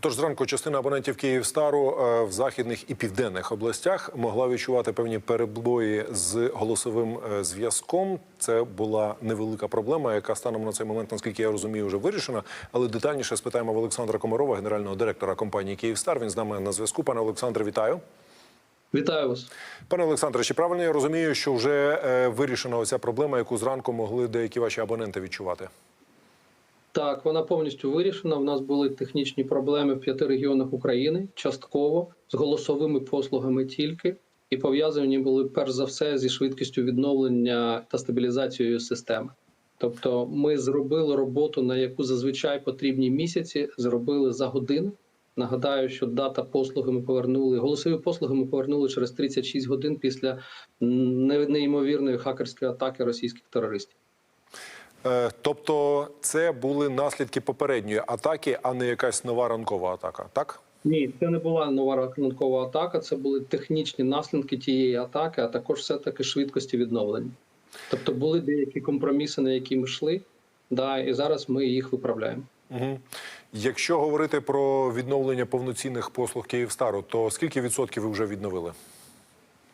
Тож зранку частина абонентів Київстару е, в західних і південних областях могла відчувати певні перебої з голосовим е, зв'язком. Це була невелика проблема, яка станом на цей момент, наскільки я розумію, вже вирішена. Але детальніше спитаємо в Олександра Комарова, генерального директора компанії Київстар. Він з нами на зв'язку. Пане Олександре, вітаю. Вітаю вас. Пане Олександре, чи правильно я розумію, що вже е, вирішена оця проблема, яку зранку могли деякі ваші абоненти відчувати? Так, вона повністю вирішена. У нас були технічні проблеми в п'яти регіонах України, частково з голосовими послугами тільки, і пов'язані були перш за все зі швидкістю відновлення та стабілізацією системи. Тобто, ми зробили роботу, на яку зазвичай потрібні місяці, зробили за годину. Нагадаю, що дата послуги ми повернули. Голосові послуги ми повернули через 36 годин після неймовірної хакерської атаки російських терористів. Е, Тобто, це були наслідки попередньої атаки, а не якась нова ранкова атака, так? Ні, це не була нова ранкова атака, це були технічні наслідки тієї атаки, а також все-таки швидкості відновлення. Тобто були деякі компроміси, на які ми йшли, да, і зараз ми їх виправляємо. Угу. Якщо говорити про відновлення повноцінних послуг Київстару, то скільки відсотків ви вже відновили?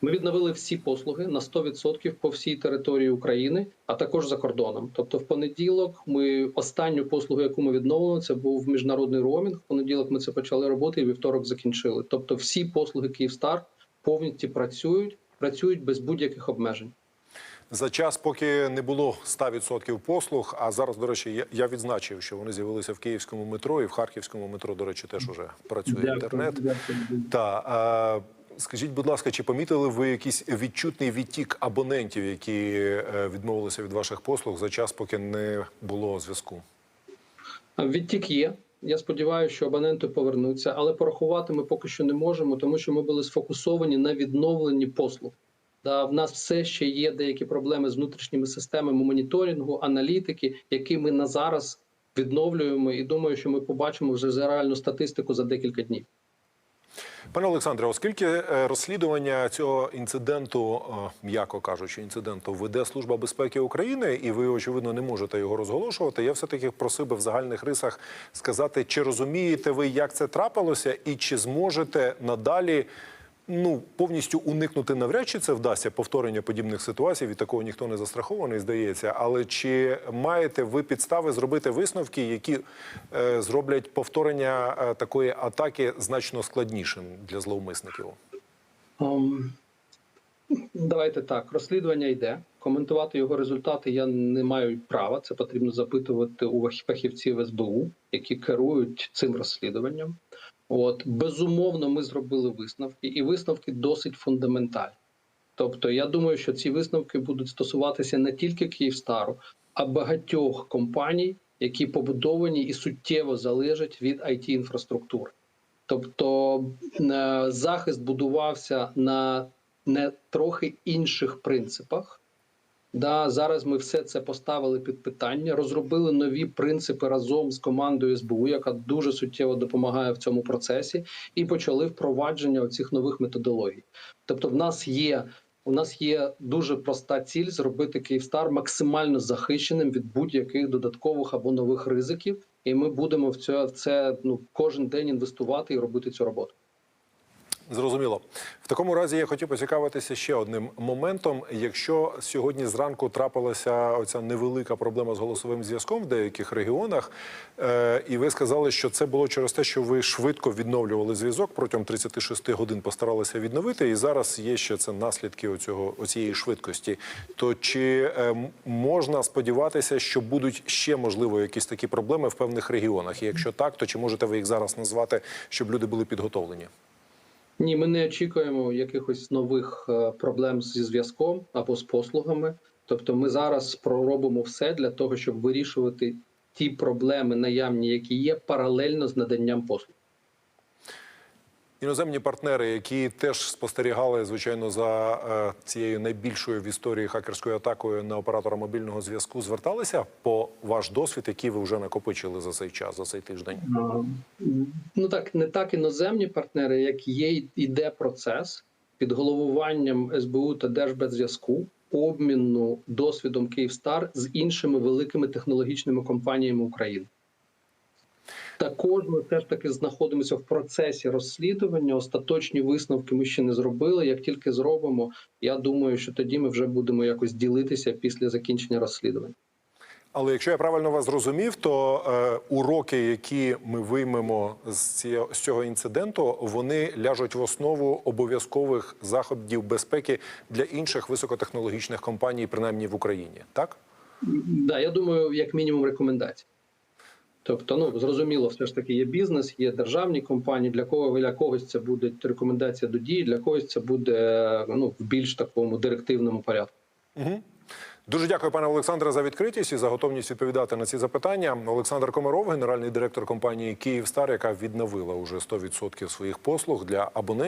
Ми відновили всі послуги на 100% по всій території України, а також за кордоном. Тобто, в понеділок ми останню послугу, яку ми відновили, це був міжнародний роумінг. В понеділок ми це почали робити і вівторок закінчили. Тобто, всі послуги Київстар повністю працюють, працюють без будь-яких обмежень. За час, поки не було 100% послуг, а зараз, до речі, я- відзначив, що вони з'явилися в київському метро і в харківському метро, до речі, теж уже працює інтернет. Дякую. Та скажіть, будь ласка, чи помітили ви якийсь відчутний відтік абонентів, які е, відмовилися від ваших послуг за час, поки не було зв'язку? Відтік є. Я сподіваюся, що абоненти повернуться, але порахувати ми поки що не можемо, тому що ми були сфокусовані на відновленні послуг. Да, в нас все ще є деякі проблеми з внутрішніми системами моніторингу, аналітики, які ми на зараз відновлюємо, і думаю, що ми побачимо вже за реальну статистику за декілька днів. Пане Олександре, оскільки е, розслідування цього інциденту, е, м'яко кажучи, інциденту веде Служба безпеки України, і ви очевидно не можете його розголошувати. Я все таки просив би в загальних рисах сказати, чи розумієте ви, як це трапилося, і чи зможете надалі. Ну, повністю уникнути навряд чи це вдасться повторення подібних ситуацій. Від такого ніхто не застрахований, здається. Але чи маєте ви підстави зробити висновки, які е, зроблять повторення е, такої атаки значно складнішим для зловмисників? Um, давайте так. Розслідування йде. Коментувати його результати я не маю права. Це потрібно запитувати у фахівців СБУ, які керують цим розслідуванням. От безумовно, ми зробили висновки, і висновки досить фундаментальні. Тобто, я думаю, що ці висновки будуть стосуватися не тільки Київстару, а багатьох компаній, які побудовані і суттєво залежать від it інфраструктури. Тобто е, захист будувався на не трохи інших принципах. Да, зараз ми все це поставили під питання, розробили нові принципи разом з командою СБУ, яка дуже суттєво допомагає в цьому процесі, і почали впровадження цих нових методологій. Тобто, в нас є у нас є дуже проста ціль зробити Київстар максимально захищеним від будь-яких додаткових або нових ризиків, і ми будемо в це, в це ну кожен день інвестувати і робити цю роботу. Зрозуміло. В такому разі я хотів поцікавитися ще одним моментом. Якщо сьогодні зранку трапилася оця невелика проблема з голосовим зв'язком в деяких регіонах, е, і ви сказали, що це було через те, що ви швидко відновлювали зв'язок протягом 36 годин, постаралися відновити, і зараз є ще це наслідки оцього оцієї швидкості. То чи е, можна сподіватися, що будуть ще можливо якісь такі проблеми в певних регіонах? І якщо так, то чи можете ви їх зараз назвати, щоб люди були підготовлені? Ні, ми не очікуємо якихось нових е, проблем зі зв'язком або з послугами. Тобто, ми зараз проробимо все для того, щоб вирішувати ті проблеми наявні, які є, паралельно з наданням послуг. Іноземні партнери, які теж спостерігали, звичайно, за е, цією найбільшою в історії хакерською атакою на оператора мобільного зв'язку, зверталися по ваш досвід, який ви вже накопичили за цей час, за цей тиждень. Ну так не так іноземні партнери, як є іде процес під головуванням СБУ та Держбеззв'язку обміну досвідом Київстар з іншими великими технологічними компаніями України. Також ми теж таки знаходимося в процесі розслідування. Остаточні висновки ми ще не зробили. Як тільки зробимо, я думаю, що тоді ми вже будемо якось ділитися після закінчення розслідування. Але якщо я правильно вас зрозумів, то е, уроки, які ми виймемо з цього, з цього інциденту, вони ляжуть в основу обов'язкових заходів безпеки для інших високотехнологічних компаній, принаймні в Україні. Так Да, я думаю, як мінімум рекомендації. Тобто, ну зрозуміло, все ж таки є бізнес, є державні компанії. Для кого для когось це буде рекомендація до дії, для когось це буде ну в більш такому директивному порядку. Дуже дякую, пане Олександре, за відкритість і за готовність відповідати на ці запитання. Олександр Комаров, генеральний директор компанії Київстар, яка відновила уже 100% своїх послуг для абонентів.